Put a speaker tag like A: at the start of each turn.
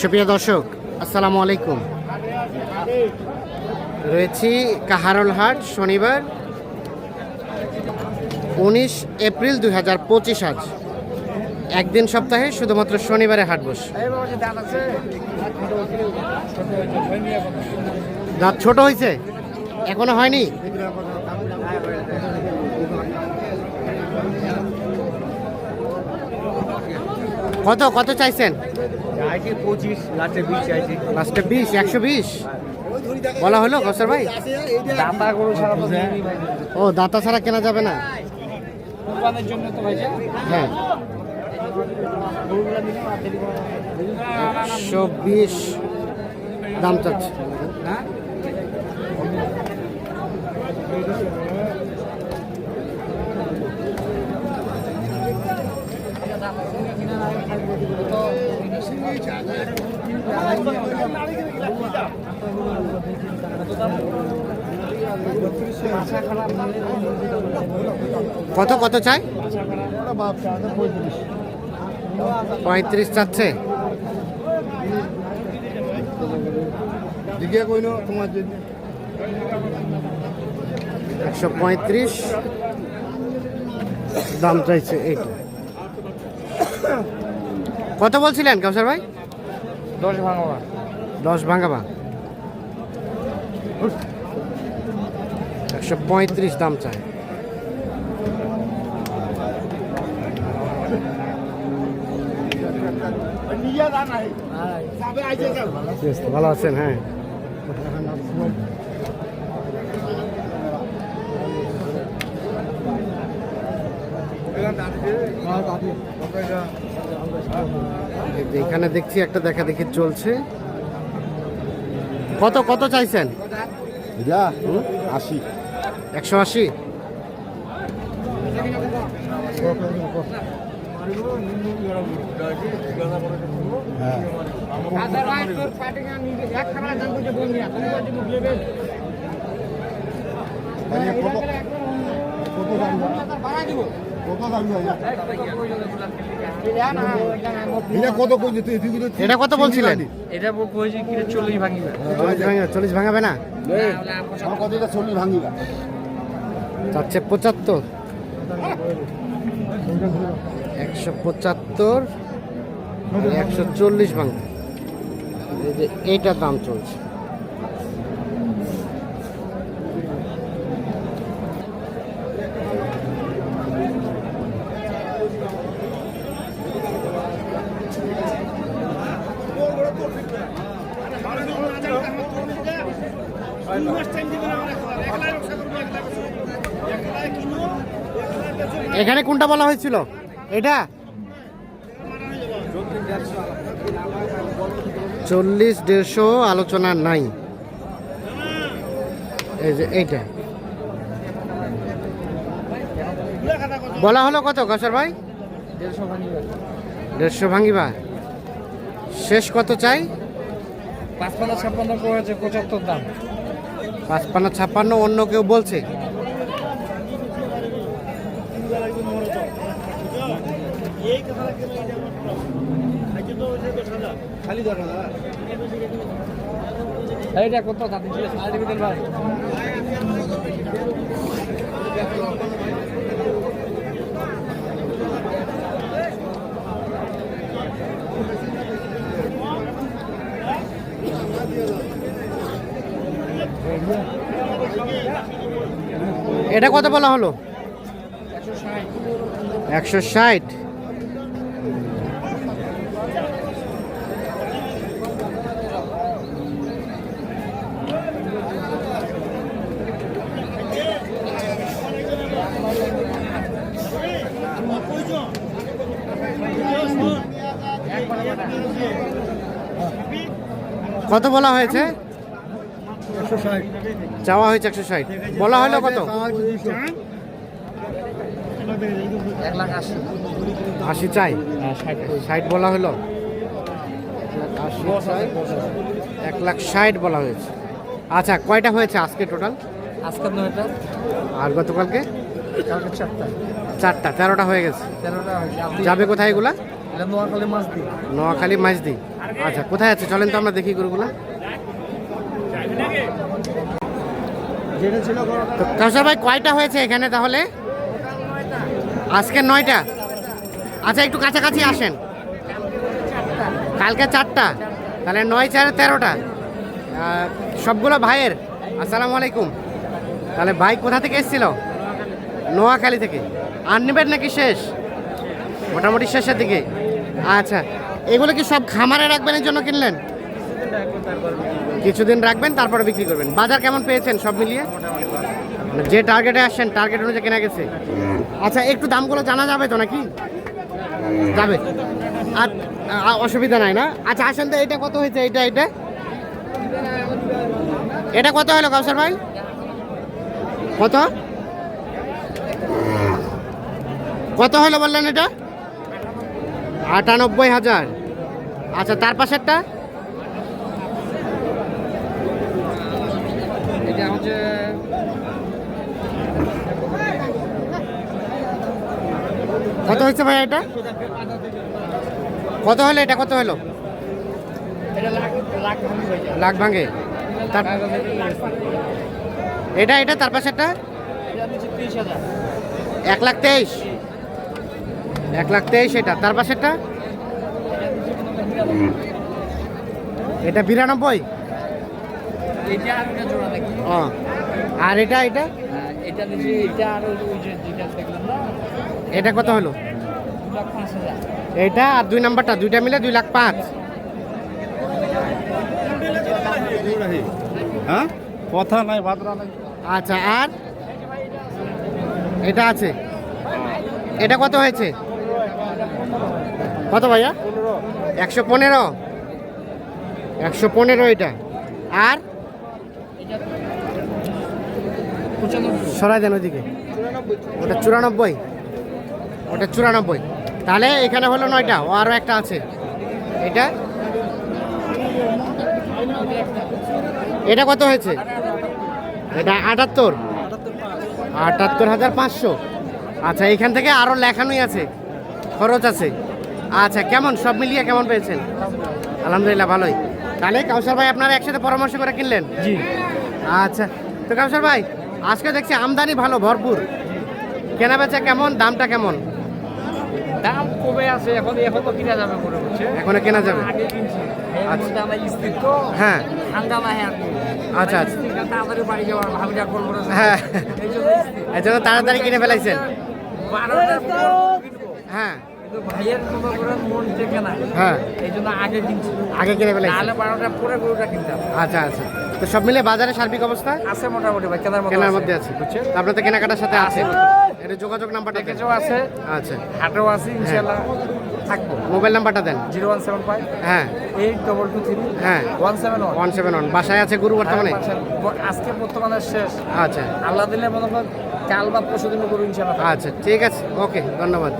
A: সুপ্রিয় দর্শক, আসসালামু আলাইকুম। রয়েছি কাহারল হাট, শনিবার উনিশ এপ্রিল দুই হাজার পঁচিশ আজ। একদিন সপ্তাহে শুধুমাত্র শনিবারে হাট বসে। দাঁত ছোট হয়েছে এখনও হয়নি? কত কত চাইছেন?
B: চাইছি পঁচিশ লাস্টে বিশ চাইছি।
A: লাস্টে বিশ একশো বিশ? বলা হলো কসার ভাই?
B: দাতা গরু ছাড়া
A: ও দাঁতা ছাড়া কেনা যাবে না?
B: জন্য তো ভাইজা
A: হ্যাঁ। একশো বিশ দাম চাচ্ছে। কত কত চাই? পঁয়ত্রিশ চাচ্ছে? একশো পঁয়ত্রিশ। দাম চাইছে এইটা কত বলছিলেন কাউসার ভাই?
B: দশ ভাঙবা।
A: দশ ভাঙাবা। একশো পঁয়ত্রিশ দাম চাই। ভালো আছেন? হ্যাঁ এই যে এখানে দেখছি একটা দেখা দেখি চলছে। কত কত চাইছেন?
C: যা আশি।
A: একশো আশি?
C: হ্যাঁ। এটা কত তুই তুই কিন্তু
A: এটা কত বলছিলেন?
B: এটা কইছি কি চল্লিশ ভাঙিবা।
A: চল্লিশ ভাঙা চল্লিশ ভাঙাবে না?
C: আমার কত এটা চল্লিশ ভাঙিবা।
A: চাচ্ছে পঁচাত্তর। একশো পঁচাত্তর একশো চল্লিশ ভাঙবে। এইটার দাম চলছে। এখানে কোনটা বলা হয়েছিল? এটা? চল্লিশ দেড়শো আলোচনা নাই। এই যে এইটা। বলা হলো কত কাসার ভাই?
B: দেড়শো ভাঙিবা
A: শেষ কত চাই?
B: পাঁচপান্ন ছাপ্পান্ন পঁচাত্তর দাম।
A: পাঁচপান্ন ছাপ্পান্ন অন্য কেউ বলছে?
B: এইটা কত সার্টিফিকেট ভাই
A: এটা কত বলা হলো? একশো ষাট। কত বলা হয়েছে? চাওয়া হয়েছে একশো ষাট। বলা হলো কত?
B: এক লাখ আশি
A: চাই।
B: ষাট
A: বলা হলো। এক লাখ ষাট বলা হয়েছে। আচ্ছা কয়টা হয়েছে আজকে টোটাল?
B: নয়টা।
A: আর গতকালকে?
B: চারটা।
A: চারটা তেরোটা হয়ে গেছে।
B: তেরোটা
A: যাবে কোথায় এগুলা?
B: নোয়াখালী মাছ দিই
A: নোয়াখালী মাঝদি আচ্ছা কোথায় আছে? চলেন তো আমরা দেখি গরুগুলো তো কাউসার ভাই, কয়টা হয়েছে এখানে তাহলে? আজকে নয়টা? আচ্ছা একটু কাছাকাছি আসেন। কালকে চারটা। তাহলে নয়, চারে তেরোটা। সবগুলো ভাইয়ের? আসসালামু আলাইকুম। তাহলে ভাই কোথা থেকে এসেছিল? নোয়াখালী থেকে। আর নেবেন নাকি শেষ? মোটামুটি শেষের দিকে। আচ্ছা এগুলো কি সব খামারে রাখবেন এর জন্য কিনলেন? কিছুদিন রাখবেন, তারপরে বিক্রি করবেন। বাজার কেমন পেয়েছেন সব মিলিয়ে? যে টার্গেটে আসছেন টার্গেট অনুযায়ী কেনা গেছে। আচ্ছা একটু দামগুলো জানা যাবে তো নাকি? যাবে। আর অসুবিধা নাই না? আচ্ছা আসেন তো এটা কত হয়েছে? এটা এটা এটা কত হলো, কাউসার ভাই? কত? কত হলো বললেন এটা? আটানব্বই হাজার। আচ্ছা তার পাশেরটা
B: এটা হচ্ছে
A: কত হয়েছে ভাই এটা? কত হলো এটা? কত হলো?
B: লাখ ভাঙি
A: এটা এটা? তার
B: তিরিশ হাজার।
A: এক লাখ তেইশ। এক লাখ তেইশ এটা। তার পাশেরটা? এটা বিরানব্বই।
B: আর
A: এটা এটা?
B: হ্যাঁ, এটা নিচে এটা আর ওই ওই যে যেটা দেখলাম না?
A: এটা কত হলো? এটা আর দুই নাম্বারটা দুইটা মিলে দুই লাখ পাঁচ।
C: হ্যাঁ? কথা নাই নাই।
A: আচ্ছা আর? এটা আছে। এটা কত হয়েছে? কত ভাইয়া? একশো পনেরো। একশো পনেরো এটা। আর? সরাই দেন ওইদিকে ওটা চুরানব্বই। ওটা চুরানব্বই। তাহলে এখানে হলো নয়টা ও আরও একটা আছে। এটা? এটা কত হয়েছে? এটা আটাত্তর। আটাত্তর হাজার পাঁচশো। আচ্ছা এখান থেকে আরও লেখানোই আছে। খরচ আছে। আচ্ছা কেমন? সব মিলিয়ে কেমন পেয়েছেন? আলহামদুলিল্লাহ ভালোই। তাহলে কাউসার ভাই আপনারা একসাথে পরামর্শ করে কিনলেন?
B: জি।
A: আচ্ছা তো কাউসার ভাই আজকে দেখছি আমদানি ভালো ভরপুর। কেনা বেচা কেমন দামটা কেমন?
B: দাম কমে আছে এখন এখন তো কিনা যাবে মনে হচ্ছে।
A: এখনও কেনা যাবে?
B: আগে কিনছি।
A: আচ্ছা। হ্যাঁ।
B: হ্যাঁ।
A: আচ্ছা, আচ্ছা।
B: তাড়াতাড়ি বাড়ি যাওয়ার ভাবিটা করব না।
A: হ্যাঁ।
B: এই জন্য
A: তাড়াতাড়ি কিনে ফেলাইছেন? হ্যাঁ।
B: ভাইয়ের মতো করে মন টেকে না।
A: হ্যাঁ।
B: এই জন্য আগে কিনছি।
A: আগে কিনে
B: পরে গরুটা কিনতাম।
A: আচ্ছা আচ্ছা। তো সব মিলে বাজারে সার্বিক অবস্থা?
B: আছে মোটামুটি ভাই কেনার মতো
A: কেনার মধ্যে আছে।
B: বুঝছেন?
A: আপনার তো কেনাকাটার সাথে আছে। এটা যোগাযোগ নাম্বারটা।
B: প্যাকেজও আছে।
A: আচ্ছা।
B: হাটেও আছে ইনশাল্লাহ থাকব।
A: মোবাইল নাম্বারটা দেন।
B: জিরো ওয়ান সেভেন ফাইভ
A: হ্যাঁ।
B: এইট ডবল টু থ্রি
A: হ্যাঁ।
B: One seven one.
A: One seven one. বাসায় আছে গুরু বর্তমানে?
B: আজকে বর্তমানে শেষ।
A: আচ্ছা।
B: আল্লাহ দিলে মনে করেন কাল বা পরশু দিন করুন ইনশাল্লাহ
A: আচ্ছা ঠিক আছে। ওকে ধন্যবাদ।